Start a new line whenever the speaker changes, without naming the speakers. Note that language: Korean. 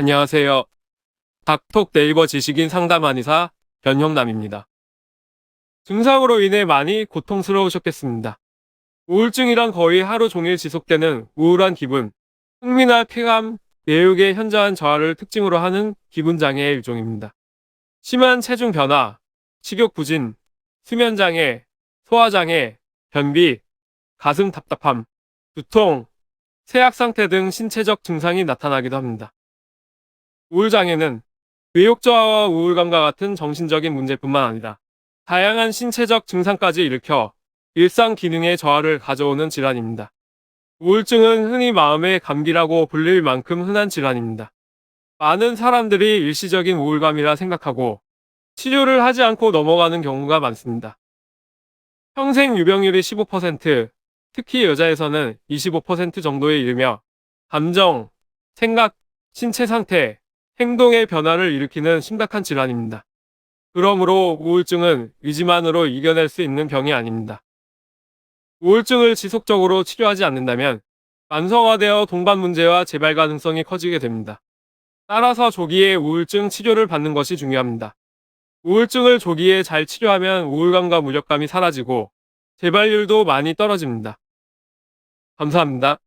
안녕하세요. 닥톡 네이버 지식인 상담 한의사 변형남입니다. 증상으로 인해 많이 고통스러우셨겠습니다. 우울증이란 거의 하루 종일 지속되는 우울한 기분, 흥미나 쾌감, 내육의 현저한 저하를 특징으로 하는 기분 장애의 일종입니다. 심한 체중 변화, 식욕 부진, 수면 장애, 소화 장애, 변비, 가슴 답답함, 두통, 세약 상태 등 신체적 증상이 나타나기도 합니다. 우울장애는 외욕 저하와 우울감과 같은 정신적인 문제뿐만 아니라 다양한 신체적 증상까지 일으켜 일상 기능의 저하를 가져오는 질환입니다. 우울증은 흔히 마음의 감기라고 불릴 만큼 흔한 질환입니다. 많은 사람들이 일시적인 우울감이라 생각하고 치료를 하지 않고 넘어가는 경우가 많습니다. 평생 유병률이 15%, 특히 여자에서는 25% 정도에 이르며 감정, 생각, 신체 상태, 행동의 변화를 일으키는 심각한 질환입니다. 그러므로 우울증은 의지만으로 이겨낼 수 있는 병이 아닙니다. 우울증을 지속적으로 치료하지 않는다면 만성화되어 동반 문제와 재발 가능성이 커지게 됩니다. 따라서 조기에 우울증 치료를 받는 것이 중요합니다. 우울증을 조기에 잘 치료하면 우울감과 무력감이 사라지고 재발률도 많이 떨어집니다. 감사합니다.